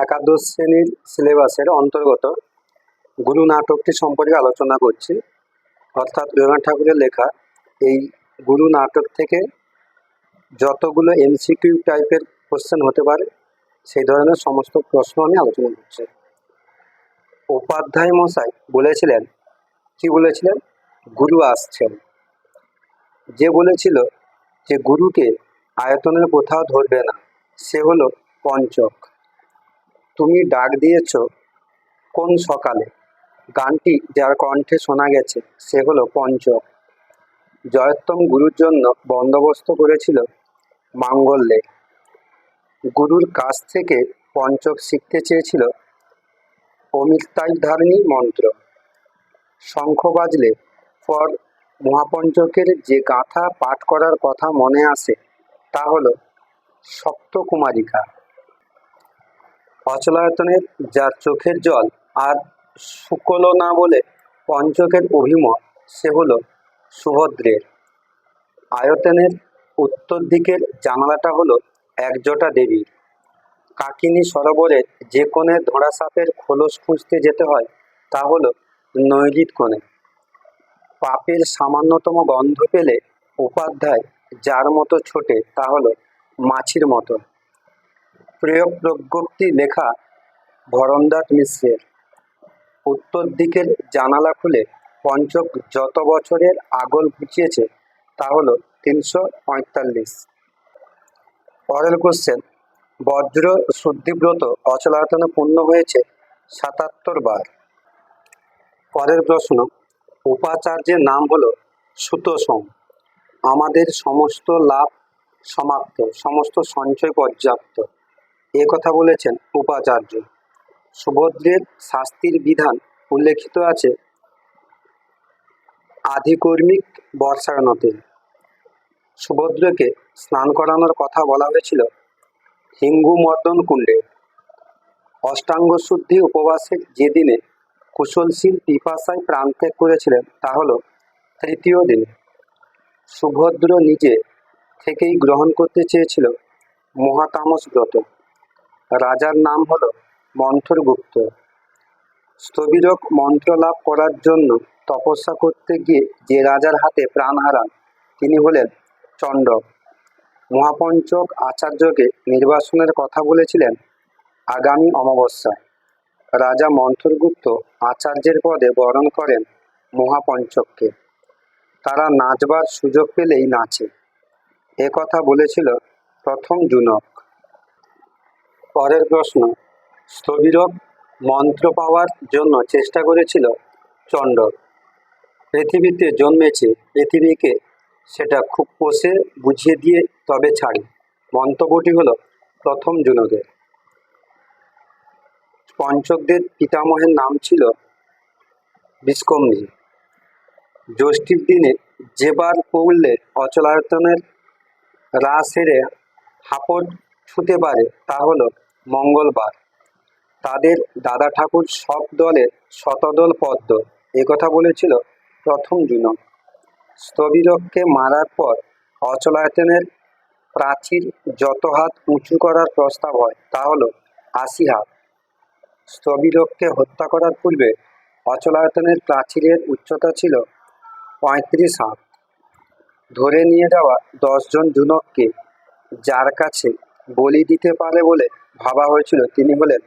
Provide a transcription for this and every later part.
একাদশ শ্রেণির সিলেবাসের অন্তর্গত গুরু নাটকটি সম্পর্কে আলোচনা করছি। অর্থাৎ রবীন্দ্রনাথ ঠাকুরের লেখা, এই গুরু নাটক থেকে যতগুলো এমসিকিউ টাইপের কোশ্চেন হতে পারে, সেই ধরনের সমস্ত প্রশ্ন আমি আলোচনা করছি। উপাধ্যায় মশাই বলেছিলেন, কি বলেছিলেন? গুরু আসছেন। যে বলেছিল যে গুরুকে আয়তনের কোথাও ধরবে না, সে হলো পঞ্চক। তুমি ডাক দিয়েছ কোন সকালে? গানটি যার কণ্ঠে শোনা গেছে, সে হলো পঞ্চক। জয়োত্তম গুরুর জন্য বন্দোবস্ত করেছিল মাঙ্গল্যে। গুরুর কাছ থেকে পঞ্চক শিখতে চেয়েছিল অমিতাইধারিণী মন্ত্র। শঙ্খ বাজলে পর মহাপঞ্চকের যে গাথা পাঠ করার কথা মনে আসে, তা হলো সপ্তকুমারিকা। অচলায়তনের যার চোখের জল আর শুকলো না বলে পঞ্চকের অভিমত, সে হলো সুভদ্রের। আয়তনের উত্তর দিকের জানালাটা হলো একজোটা দেবীর। কাকিনী সরোবরের যে কোণে ধরা সাপের খোলস খুঁজতে যেতে হয়, তা হলো নৈরিত কোণে। পাপের সামান্যতম গন্ধ পেলে উপাধ্যায় যার মতো ছোটে, তা হলো মাছির মতো। প্রিয় প্রজ্ঞপ্তি লেখা ভরমদাস মিশ্রের। উত্তর দিকের জানালা খুলে পঞ্চক যত বছরের আগল ঘুচিয়েছে, তা হলো তিনশো পঁয়তাল্লিশ। পরের কোশ্চেন বজ্র শুদ্ধিব্রত অচলায়তনে পূর্ণ হয়েছে সাতাত্তর বার। পরের প্রশ্ন, উপাচার্যের নাম হলো সুতোসম আমাদের সমস্ত লাভ সমাপ্ত, সমস্ত সঞ্চয় পর্যাপ্ত। এ কথা বলেছেন উপাচার্য। সুভদ্রের শাস্তির বিধান উল্লেখিত আছে আধিকর্মিক বর্ষায়নতে সুভদ্রকে স্নান করানোর কথা বলা হয়েছিল হিঙ্গু মর্দন কুণ্ডে। অষ্টাঙ্গ শুদ্ধি উপবাসের যে দিনে কুশলশীল পিপাসায় প্রাণ ত্যাগ করেছিলেন, তা হল তৃতীয় দিনে। সুভদ্র নিজে থেকেই গ্রহণ করতে চেয়েছিল মহাতামস ব্রত। রাজার নাম হল মন্থরগুপ্ত। স্থবিরক মন্ত্র লাভ করার জন্য তপস্যা করতে গিয়ে যে রাজার হাতে প্রাণ হারান, তিনি হলেন চণ্ডক। মহাপঞ্চক আচার্যকে নির্বাসনের কথা বলেছিলেন আগামী অমাবস্যায় রাজা মন্থরগুপ্ত আচার্যের পদে বরণ করেন মহাপঞ্চককে। তারা নাচবার সুযোগ পেলেই নাচে। এ কথা বলেছিল প্রথম জুনক। পরের প্রশ্ন, স্থবিরক মন্ত্র পাওয়ার জন্য চেষ্টা করেছিল চণ্ডক পৃথিবীতে জন্মেছে, পৃথিবীকে সেটা খুব পোষে বুঝিয়ে দিয়ে তবে ছাড়ি। মন্তব্যটি হলো প্রথম জুনকের পঞ্চকদের পিতামহের নাম ছিল বিষ্কম্ভী। জ্যৈষ্ঠীর দিনে যেবার পড়লে অচলায়তনের রাস হেরে হাপট ছুতে পারে, তা হলো মঙ্গলবার। তাদের দাদা ঠাকুর সব দলের শতদল পদ্ম কথা বলেছিল প্রথম জুনক। স্থবিরককে মারার পর অচলায়তনের প্রাচীর যত হাত উঁচু করার প্রস্তাব হয়, তা হলো আশি হাত। স্থবিরককে হত্যা করার পূর্বে অচলায়তনের প্রাচীরের উচ্চতা ছিল পঁয়ত্রিশ হাত। ধরে নিয়ে যাওয়া দশজন জুনককে যার কাছে বলি দিতে পারে বলে ভাবা হয়েছিল। তিনি হলেন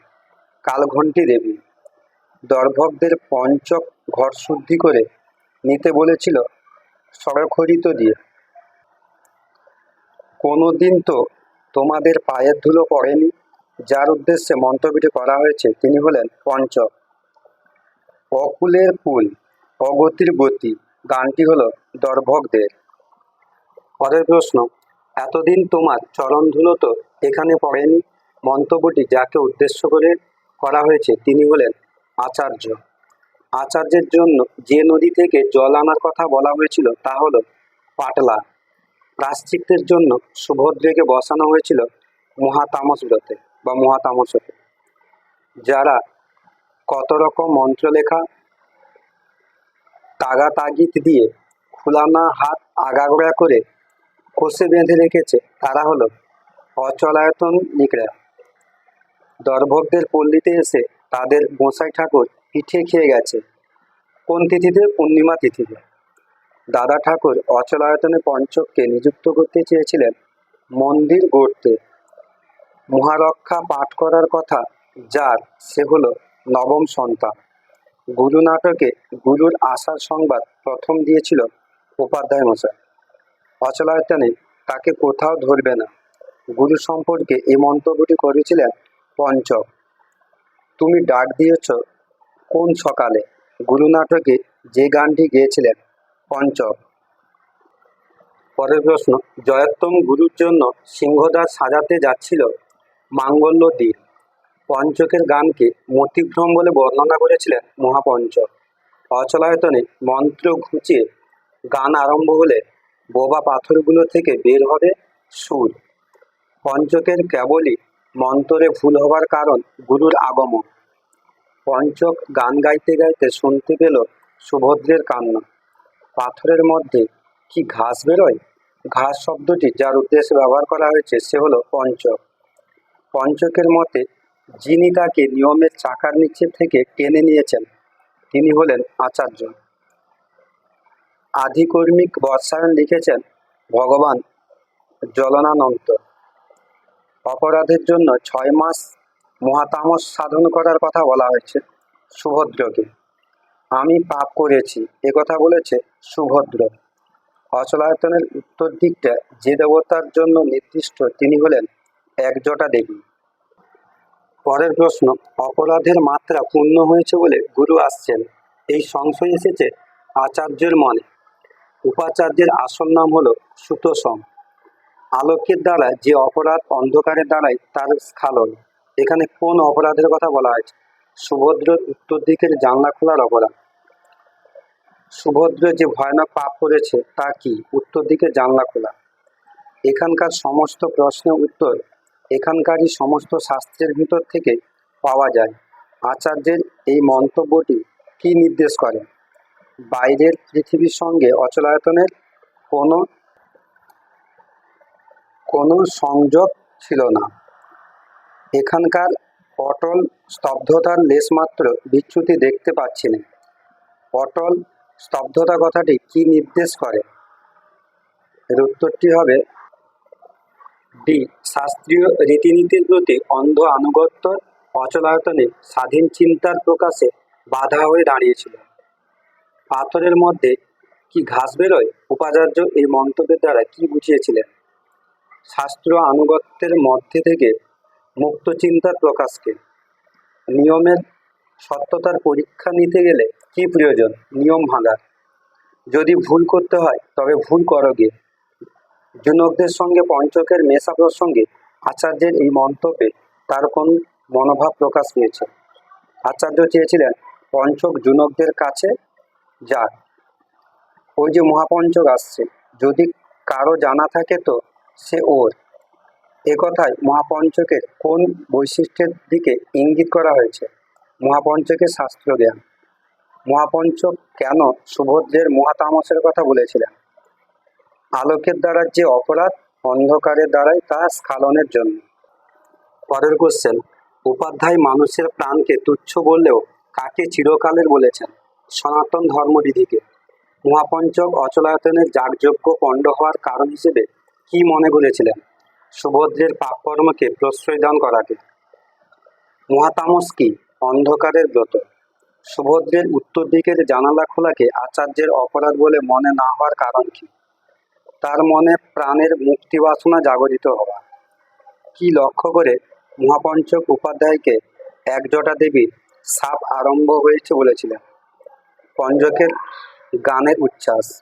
কালঘণ্টি দেবী। দর্ভকদের পঞ্চক ঘর শুদ্ধি করে নিতে বলেছিল সড়খরিত দিয়ে। কোনো দিন তো তোমাদের পায়ের ধুলো পড়েনি, যার উদ্দেশ্যে মন্তব্যটি করা হয়েছে। তিনি হলেন পঞ্চক। অকুলের কুল, অগতির গতি, গানটি হলো দর্ভকদের। পরের প্রশ্ন, এতদিন তোমার চরণধুলো তো এখানে পড়েনি? মন্তব্যটি যাকে উদ্দেশ্য করে করা হয়েছে তিনি হলেন আচার্য। আচার্যের জন্য যে নদী থেকে জল আনার কথা বলা হয়েছিল তা হল পাটলা। প্রাশ্চিত্যের জন্য সুভদ্রেকে বসানো হয়েছিল মহাতামস ব্রতে বা মহাতামসতে। যারা কত রকম মন্ত্র লেখা তাগা তাগিদ দিয়ে খুলানা হাত আগাগোড়া করে কষে বেঁধে রেখেছে, তারা হলো অচলায়তন নিকড়া। দর্ভকদের পল্লীতে এসে তাদের গোসাই ঠাকুর পিঠে খেয়ে গেছে। কোন তিথিতে? পূর্ণিমা তিথিতে। দাদা ঠাকুর অচলায়তনে পঞ্চককে নিযুক্ত করতে চেয়েছিলেন মন্দির গড়তে। মহারক্ষা পাঠ করার কথা যার, সে হলো নবম সন্তান। গুরু নাটকে গুরুর আসার সংবাদ প্রথম দিয়েছিল উপাধ্যায় মশাই। অচলায়তনে তাকে কোথাও ধরবে না। গুরু সম্পর্কে এই মন্তব্যটি করেছিলেন পঞ্চক, তুমি ডাক দিয়েছ কোন সকালে? গুরু নাটকে যে গানটি গেয়েছিলেন পঞ্চক। পরের প্রশ্ন, জয়োত্তম গুরুর জন্য সিংহদাস সাজাতে যাচ্ছিল মাঙ্গল্য দ্বীপ পঞ্চকের গানকে মতিভ্রম বলে বর্ণনা করেছিলেন মহাপঞ্চক। অচলায়তনে মন্ত্র ঘুচিয়ে গান আরম্ভ হলে বোবা পাথরগুলো থেকে বের হবে সুর। পঞ্চকের কেবলই মন্ত্রে ভুল হবার কারণ গুরুর আগমন। পঞ্চক গান গাইতে গাইতে শুনতে পেল সুভদ্রের কান্না। পাথরের মধ্যে কি ঘাস বেরোয়? ঘাস শব্দটি যার উদ্দেশ্যে ব্যবহার করা হয়েছে সে হলো পঞ্চক। পঞ্চকের মতে, যিনি তাকে নিয়মের চাকার নিচে থেকে টেনে নিয়েছেন, তিনি হলেন আচার্য। আধিকর্মিক বর্ষায়ন লিখেছেন ভগবান জলনানন্ত অপরাধের জন্য ছয় মাস মহাতামস সাধন করার কথা বলা হয়েছে সুভদ্রকে। আমি পাপ করেছি একথা বলেছে সুভদ্র। অচলায়তনের উত্তর দিকটা যে দেবতার জন্য নির্দিষ্ট তিনি হলেন একজোটা দেবী। পরের প্রশ্ন, অপরাধের মাত্রা পূর্ণ হয়েছে বলে গুরু আসছেন। এই সংশয় এসেছে আচার্যের মনে। উপাচার্যের আসল নাম হলো সুতোসম আলোকের দ্বারা যে অপরাধ অন্ধকারের দ্বারাই তার স্খালন। এখানে কোন অপরাধের কথা বলা হয়েছে? সুভদ্রর উত্তর দিকের জানলা খোলার অপরাধ। সুভদ্র যে ভয়ানক পাপ করেছে, তা কি? উত্তর দিকে জানলা খোলা। এখানকার সমস্ত প্রশ্নের উত্তর। এখানকারই সমস্ত শাস্ত্রের ভিতর থেকে পাওয়া যায়। আচার্যের এই মন্তব্যটি কি নির্দেশ করে? বাইরের পৃথিবীর সঙ্গে অচলায়তনের কোনো কোনো সংযোগ ছিল না। এখানকার অটল স্তব্ধতার লেশমাত্র বিচ্যুতি দেখতে পাচ্ছি না। অটল স্তব্ধতা কথাটি কি নির্দেশ করে? এর উত্তরটি হবে ডি। শাস্ত্রীয় রীতিনীতির প্রতি অন্ধ আনুগত্য অচলায়তনে স্বাধীন চিন্তার প্রকাশে বাধা হয়ে দাঁড়িয়েছিল। পাথরের মধ্যে কি ঘাস বেরোয়? উপাচার্য এই মন্তব্যের দ্বারা কি বুঝিয়েছিলেন? শাস্ত্র আনুগত্যের মধ্যে থেকে মুক্ত চিন্তার প্রকাশকে। নিয়মের সত্যতার পরীক্ষা নিতে গেলে কি প্রয়োজন? নিয়ম ভাঙার। যদি ভুল করতে হয়, তবে ভুল করো গিয়ে। জুনকদের সঙ্গে পঞ্চকের মেশা প্রসঙ্গে আচার্যের এই মন্তব্যে তার কোন মনোভাব প্রকাশ পেয়েছে। আচার্য চেয়েছিলেন, পঞ্চক জুনকদের কাছে যাক। ওই যে মহাপঞ্চক আসছে। যদি কারও জানা থাকে তো সে ওর। কথায় মহাপঞ্চকের কোন বৈশিষ্ট্যের দিকে ইঙ্গিত করা হয়েছে? মহাপঞ্চকের শাস্ত্র জ্ঞান। মহাপঞ্চক কেন সুভদ্রের মহাতামসের কথা বলেছিলেন? আলোকের দ্বারা যে অপরাধ, অন্ধকারের দ্বারাই তা স্খালনের জন্য। পরের কোশ্চেন উপাধ্যায় মানুষের প্রাণকে তুচ্ছ বললেও কাকে চিরকালের বলেছেন? সনাতন ধর্মবিধিকে। মহাপঞ্চক অচলায়তনের যাগযজ্ঞ পণ্ড হওয়ার কারণ হিসেবে কি মনে করেছিলেন? সুভদ্রের পাপকর্মকে প্রশ্রয় দান করাকে। মহাতামস কি? অন্ধকারের ব্রত। সুভদ্রের উত্তর দিকের জানালা খোলাকে আচার্যের অপরাধ বলে মনে না হওয়ার কারণ কি? তার মনে প্রাণের মুক্তি বাসনা জাগরিত হওয়া। কি লক্ষ্য করে মহাপঞ্চক উপাধ্যায়কে একজোটা দেবীর সাপ আরম্ভ হয়েছে বলেছিলেন? পঞ্চকের গানের উচ্ছ্বাস।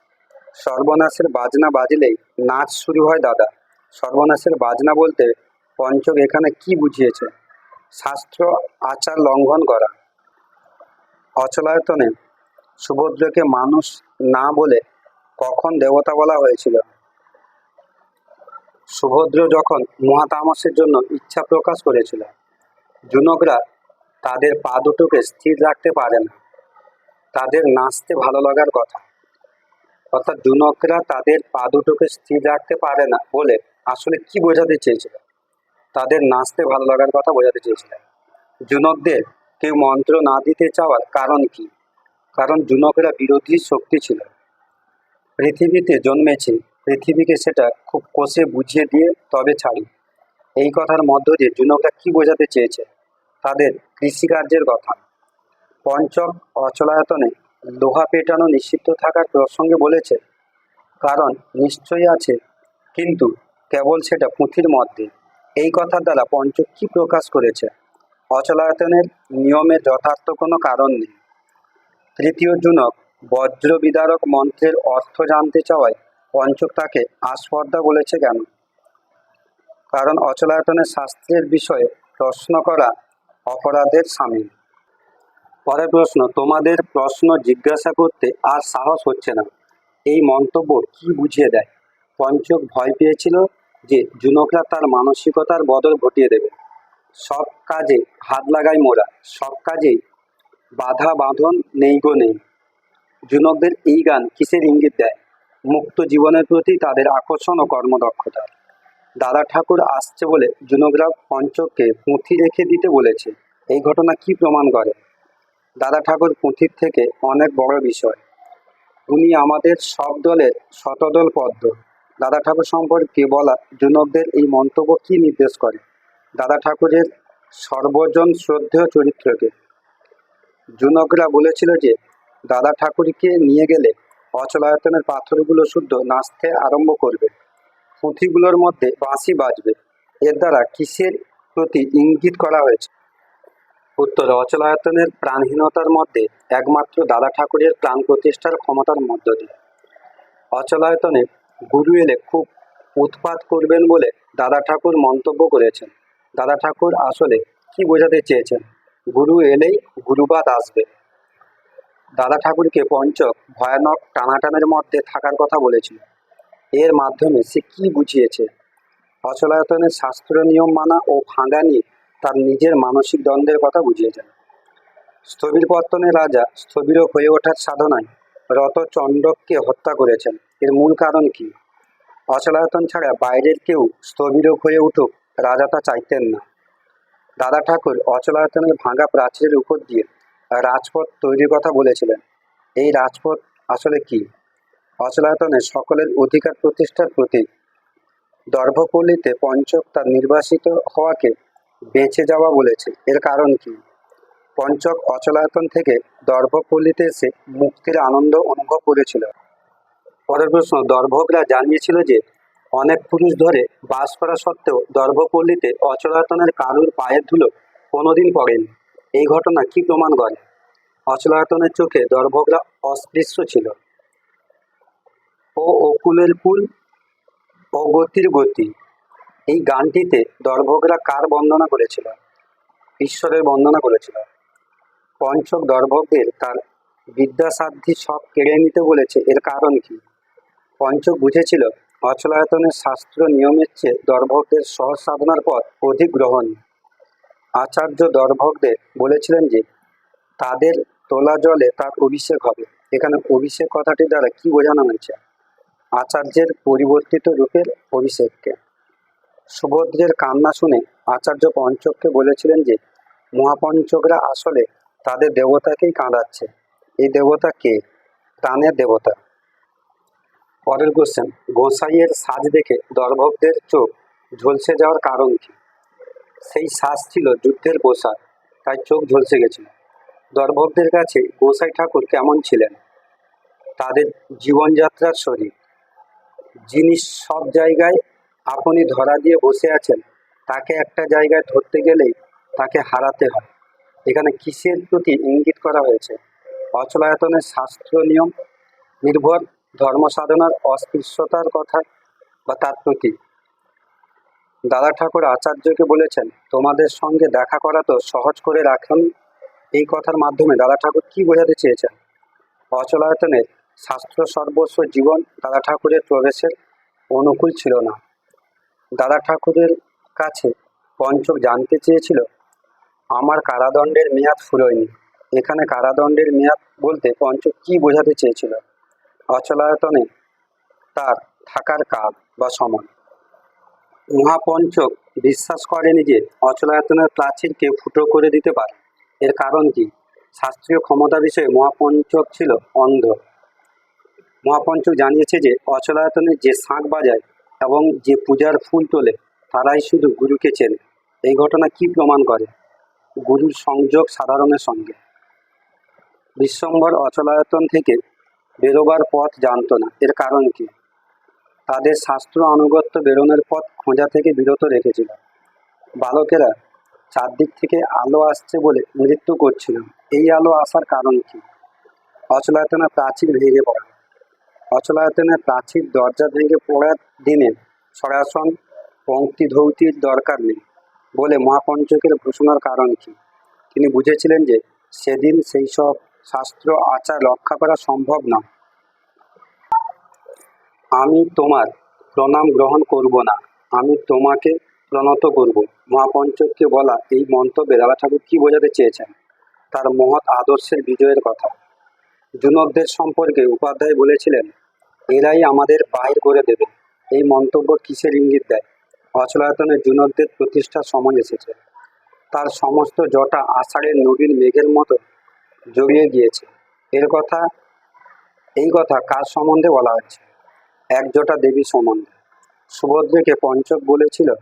সর্বনাশের বাজনা বাজলেই নাচ শুরু হয় দাদা। সর্বনাশের বাজনা বলতে পঞ্চক এখানে কি বুঝিয়েছে? শাস্ত্র আচার লঙ্ঘন করা। অচলায়তনে সুভদ্রকে মানুষ না বলে কখন দেবতা বলা হয়েছিল? সুভদ্র যখন মহাতামসের জন্য ইচ্ছা প্রকাশ করেছিল, জুনকরা তাদের পা দুটোকে স্থির রাখতে পারে না। তাদের নাচতে ভালো লাগার কথা। অর্থাৎ জুনকরা তাদের পা দুটোকে স্থির রাখতে পারে না বলে আসলে কি বোঝাতে চেয়েছিল তাদের নাচতে ভালো লাগার কথা বোঝাতে চেয়েছিলেন। জুনকদের কেউ মন্ত্র না দিতে চাওয়ার কারণ কি? কারণ জুনকরা বিরোধী শক্তি ছিল। পৃথিবীতে জন্মেছে, পৃথিবীকে সেটা খুব কষে বুঝিয়ে দিয়ে তবে ছাড়ি। এই কথার মধ্য দিয়ে জুনকরা কি বোঝাতে চেয়েছে? তাদের কৃষিকার্যের কথা। পঞ্চক অচলায়তনে লোহা পেটানো নিষিদ্ধ থাকার প্রসঙ্গে বলেছে, কারণ নিশ্চয়ই আছে, কিন্তু কেবল সেটা পুঁথির মধ্যে। এই কথার দ্বারা পঞ্চক কি প্রকাশ করেছে? অচলায়তনের নিয়মের যথার্থ কোনো কারণ নেই। তৃতীয় জুনক, বজ্র বিদারক মন্ত্রের অর্থ জানতে চাওয়ায় পঞ্চক তাকে আস্পর্ধা বলেছে কেন? কারণ অচলায়তনের শাস্ত্রের বিষয়ে প্রশ্ন করা অপরাধের সামিল। পরের প্রশ্ন, তোমাদের প্রশ্ন জিজ্ঞাসা করতে আর সাহস হচ্ছে না। এই মন্তব্য কি বুঝিয়ে দেয়? পঞ্চক ভয় পেয়েছিল যে জুনকরা তার মানসিকতার বদল ঘটিয়ে দেবে। সব কাজে হাত লাগাই মোরা, সব কাজেই বাধা বাঁধন নেই গো নেই। জুনকদের এই গান কিসের ইঙ্গিত দেয়? মুক্ত জীবনের প্রতি তাদের আকর্ষণ ও কর্মদক্ষতা। দাদা ঠাকুর আসছে বলে জুনকরা পঞ্চককে পুঁথি রেখে দিতে বলেছে। এই ঘটনা কি প্রমাণ করে? দাদা ঠাকুর পুঁথির থেকে অনেক বড় বিষয়। উনি আমাদের সব দলের শতদল পদ্ম। দাদা ঠাকুর সম্পর্কে বলা জুনকদের এই মন্তব্য কি নির্দেশ করে? দাদা ঠাকুরের সর্বজন শ্রদ্ধেয় চরিত্রকে। জুনকরা বলেছিল যে, দাদা ঠাকুরকে নিয়ে গেলে অচলায়তনের পাথরগুলো শুদ্ধ নাচতে আরম্ভ করবে। পুঁথিগুলোর মধ্যে বাঁশি বাজবে। এর দ্বারা কিসের প্রতি ইঙ্গিত করা হয়েছে? উত্তর অচলায়তনের প্রাণহীনতার মধ্যে একমাত্র দাদা ঠাকুরের প্রাণ প্রতিষ্ঠার ক্ষমতার মধ্য দিয়ে। অচলায়তনে গুরু এলে খুব উৎপাত করবেন বলে দাদা ঠাকুর মন্তব্য করেছেন। দাদা ঠাকুর আসলে কি বোঝাতে চেয়েছেন? গুরু এলেই গুরুবাদ আসবে। দাদা ঠাকুরকে পঞ্চক ভয়ানক টানাটানের মধ্যে থাকার কথা বলেছিল। এর মাধ্যমে সে কি বুঝিয়েছে? অচলায়তনের শাস্ত্র নিয়ম মানা ও ভাঙা নিয়ে তার নিজের মানসিক দ্বন্দ্বের কথা বুঝিয়েছেন। স্থবির পত্তনের রাজা স্থবির হয়ে ওঠার সাধনায় রত চণ্ডককে হত্যা করেছেন। এর মূল কারণ কি? অচলায়তন ছাড়া বাইরের কেউ স্থবির হয়ে উঠুক রাজা তা চাইতেন না। দাদা ঠাকুর অচলায়তনের ভাঙা প্রাচীরের উপর দিয়ে রাজপথ তৈরির কথা বলেছিলেন। এই রাজপথ আসলে কি? অচলায়তনে সকলের অধিকার প্রতিষ্ঠার প্রতীক। দর্ভপল্লীতে পঞ্চক তার নির্বাসিত হওয়াকে বেঁচে যাওয়া বলেছে। এর কারণ কি? পঞ্চক অচলায়তন থেকে দর্ভপল্লীতে এসে মুক্তির আনন্দ অনুভব করেছিল। পরের প্রশ্ন, দর্ভকরা জানিয়েছিল যে, অনেক পুরুষ ধরে বাস করা সত্ত্বেও দর্ভপল্লীতে অচলায়তনের কারুর পায়ের ধুলো কোনোদিন পড়েনি। এই ঘটনা কি প্রমাণ করে? অচলায়তনের চোখে দর্ভকরা অস্পৃশ্য ছিল। ও অকুলের কুল ও গতির গতি। এই গানটিতে দর্ভকরা কার বন্দনা করেছিল? ঈশ্বরের বন্দনা করেছিল। পঞ্চক দর্ভকদের তার বিদ্যাসাধ্যি সব কেড়ে নিতে বলেছে, এর কারণ কি? পঞ্চক বুঝেছিল, অচলায়তনের শাস্ত্র নিয়মের চেয়ে দর্ভকদের সহজ সাধনার পথ অধিক গ্রহণ আচার্য দর্ভকদের বলেছিলেন যে, তাদের তোলা জলে তার অভিষেক হবে। এখানে অভিষেক কথাটি দ্বারা কি বোঝানো হয়েছে? আচার্যের পরিবর্তিত রূপের অভিষেককে। সুভদ্রের কান্না শুনে আচার্য পঞ্চককে বলেছিলেন যে, মহাপঞ্চকরা আসলে তাদের দেবতাকেই কাঁদাচ্ছে। এই দেবতা কে? প্রাণের দেবতা। পরের কোশ্চেন গোসাইয়ের সাজ দেখে দর্ভকদের চোখ ঝলসে যাওয়ার কারণ কি? সেই সাজ ছিল যুদ্ধের পোশাক, তাই চোখ ঝলসে গেছিল। দর্ভকদের কাছে গোসাই ঠাকুর কেমন ছিলেন? তাদের জীবনযাত্রার শরীর। যিনি সব জায়গায় আপনি ধরা দিয়ে বসে আছেন, তাকে একটা জায়গায় ধরতে গেলেই তাকে হারাতে হয়। এখানে কিসের প্রতি ইঙ্গিত করা হয়েছে? অচলায়তনের শাস্ত্র নিয়ম, নির্ভর ধর্ম সাধনার অস্পৃশ্যতার কথা বা তার প্রতি? দাদা ঠাকুর আচার্যকে বলেছেন, তোমাদের সঙ্গে দেখা করা তো সহজ করে রাখুন। এই কথার মাধ্যমে দাদা ঠাকুর কি বোঝাতে চেয়েছেন? অচলায়তনের শাস্ত্র সর্বস্ব জীবন দাদা ঠাকুরের প্রবেশের অনুকূল ছিল না। দাদা ঠাকুরের কাছে পঞ্চক জানতে চেয়েছিল, আমার কারাদণ্ডের মেয়াদ ফুরোয়নি। এখানে কারাদণ্ডের মেয়াদ বলতে পঞ্চক কি বোঝাতে চেয়েছিল? অচলায়তনে তার থাকার কাল বা সময়। মহাপঞ্চক বিশ্বাস করেনি যে অচলায়তনের প্রাচীরকে ফুটো করে দিতে পারে। এর কারণ কি? শাস্ত্রীয় ক্ষমতা বিষয়ে মহাপঞ্চক ছিল অন্ধ। মহাপঞ্চক জানিয়েছে যে অচলায়তনে যে শাঁখ বাজায় এবং যে পূজার ফুল তোলে, তারাই শুধু গুরুকে চেনে। এই ঘটনা কি প্রমাণ করে? গুরুর সংযোগ সাধারণের সঙ্গে। বিশ্বম্বর অচলায়তন থেকে বেরোবার পথ জানতো না। এর কারণ কি? তাদের শাস্ত্র আনুগত্য বেরোনোর পথ খোঁজা থেকে বিরত রেখেছিল। বালকেরা চারদিক থেকে আলো আসছে বলে নৃত্য করছিল। এই আলো আসার কারণ কি? অচলায়তনের প্রাচীর ভেঙে পড়া। অচলায়তনের প্রাচীর দরজা ভেঙে পড়ার দিনে সরাসন পঙ্ক্তি ধৌতির দরকার নেই বলে মহাপঞ্চকের ঘোষণার কারণ কি? তিনি বুঝেছিলেন যে সেদিন সেই সব শাস্ত্র, আচার রক্ষা করা সম্ভব না। আমি তোমার প্রণাম গ্রহণ করব না, আমি তোমাকে প্রণত করব। মহাপঞ্চককে বলা এই মন্তব্যে দাদা ঠাকুর কী বোঝাতে চেয়েছেন? তার মহৎ আদর্শের বিজয়ের কথা। জুনকদের সম্পর্কে উপাধ্যায় বলেছিলেন, এরাই আমাদের বাহির করে দেবে। এই মন্তব্য কিসের ইঙ্গিত দেয়? অচলায়তনের যুনকদের প্রতিষ্ঠার সময় এসেছে। তার সমস্ত জটা আষাঢ়ের নবীন মেঘের মতো জড়িয়ে গিয়েছে। এর কথা, এই কথা কার সম্বন্ধে বলা হচ্ছে? এক জোটা দেবী সম্বন্ধে। সুভদ্রাকে পঞ্চক বলেছিল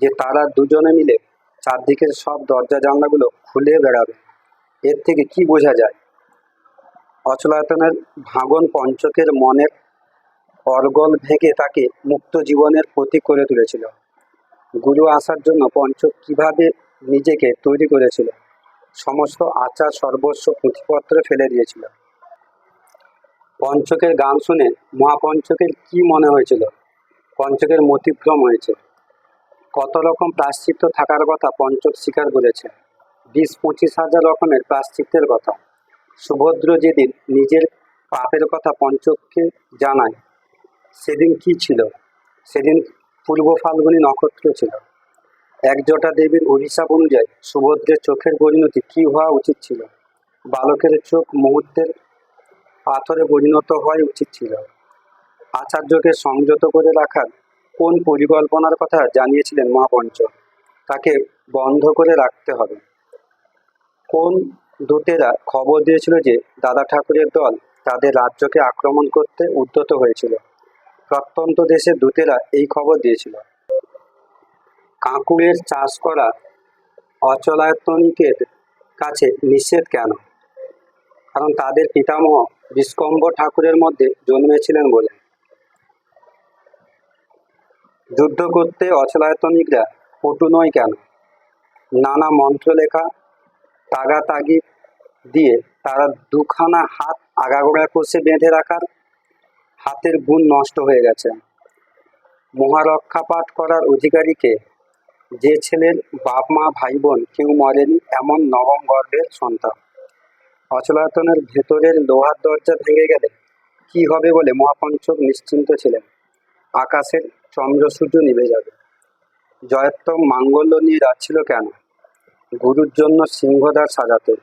যে, তারা দুজনে মিলে চারদিকের সব দরজা জানলাগুলো খুলে বেড়াবে। এর থেকে কি বোঝা যায়? অচলায়তনের ভাঙন পঞ্চকের মনের অর্গল ভেঙে তাকে মুক্ত জীবনের প্রতীক করে তুলেছিল। গুরু আসার জন্য পঞ্চক কীভাবে নিজেকে তৈরি করেছিল? সমস্ত আচার সর্বস্ব পুঁথিপত্রে ফেলে দিয়েছিল। পঞ্চকের গান শুনে মহাপঞ্চকের কি মনে হয়েছিল? পঞ্চকের মতিভ্রম হয়েছে। কত রকম প্রাশ্চিত্য থাকার কথা পঞ্চক স্বীকার করেছে। বিশ পঁচিশ হাজার রকমের প্রাশ্চিত্যের কথা। সুভদ্র যেদিন নিজের পাপের কথা পঞ্চককে জানায় সেদিন কি ছিল? সেদিন পূর্ব ফাল্গুনী নক্ষত্র ছিল। একজোটা দেবীর অভিশাপ অনুযায়ী সুভদ্রের চোখের পরিণতি কি হওয়া উচিত ছিল? বালকের চোখ মুহূর্তের পাথরে পরিণত হওয়াই উচিত ছিল। আচার্যকে সংযত করে রাখার কোন পরিকল্পনার কথা জানিয়েছিলেন মহাপঞ্চ? তাকে বন্ধ করে রাখতে হবে। কোন দূতেরা খবর দিয়েছিল যে দাদা ঠাকুরের দল তাদের রাজ্যকে আক্রমণ করতে উদ্যত হয়েছিল? প্রত্যন্ত দেশের দূতেরা এই খবর দিয়েছিল। কাঁকুড়ের চাষ করা অচলায়তনিকের কাছে নিষেধ কেন? কারণ তাদের পিতামহ বিষ্কম্ব ঠাকুরের মধ্যে জন্মেছিলেন বলে। যুদ্ধ করতে অচলায়তনিকরা পটু নয় কেন? নানা মন্ত্র লেখা তাগাতাগি দিয়ে তারা দুখানা হাত আগাগোড়া কষে বেঁধে রাখার হাতের গুণ নষ্ট হয়ে গেছে। মহারক্ষা পাঠ করার অধিকারীকে যে ছেলের বাপ মা ভাই বোন কেউ মরেনি, এমন নবম গর্ভের সন্তান। অচলায়তনের ভেতরের লোহার দরজা ভেঙে গেলে কি হবে বলে মহাপঞ্চক নিশ্চিন্ত ছিলেন। আকাশের চন্দ্র সূর্য নিভে যাবে। জয়োত্তম মাঙ্গল্য নিয়ে যাচ্ছিল কেন? গুরুর জন্য সিংহদ্বার সাজাতে।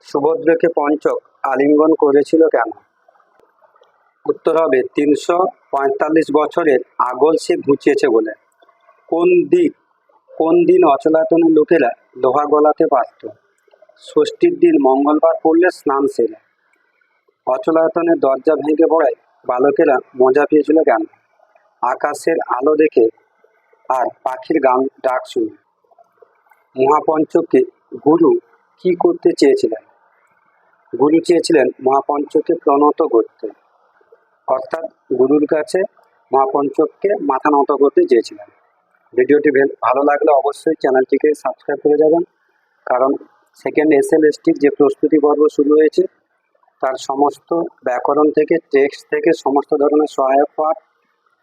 সুভদ্রকে পঞ্চক আলিঙ্গন করেছিল কেন? উত্তর হবে তিনশো পঁয়তাল্লিশ বছরের আগল সে ঘুচিয়েছে বলে। কোন দিক, কোন দিন অচলায়তনের লোকেরা লোহা গলাতে পারত ষষ্ঠীর দিন মঙ্গলবার পড়লে স্নান সেরে। অচলায়তনের দরজা ভেঙে পড়ায় বালকেরা মজা পেয়েছিল কেন? আকাশের আলো দেখে আর পাখির গান, ডাক শুনে। মহাপঞ্চকে গুরু কি করতে চেয়েছিলেন? গুরু চেয়েছিলেন মহাপঞ্চকে প্রণত করতে। অর্থাৎ গুরুর কাছে মহাপঞ্চককে মাথা নত করতে চেয়েছিলেন। ভিডিওটি ভালো লাগলে অবশ্যই চ্যানেলটিকে সাবস্ক্রাইব করে যাবেন। কারণ সেকেন্ড এস এল এসটির যে প্রস্তুতি পর্ব শুরু হয়েছে, তার সমস্ত ব্যাকরণ থেকে টেক্সট থেকে সমস্ত ধরনের সহায়ক পাঠ,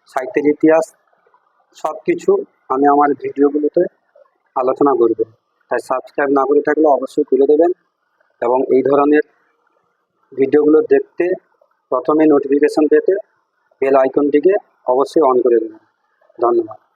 সাহিত্যের ইতিহাস সব কিছু আমি আমার ভিডিওগুলোতে আলোচনা করব। তাই সাবস্ক্রাইব না করে থাকলে অবশ্যই করে দেবেন এবং এই ধরনের ভিডিওগুলো দেখতে প্রথমে নোটিফিকেশন পেতে বেল আইকনটিকে অবশ্যই অন করে দেবেন। ধন্যবাদ।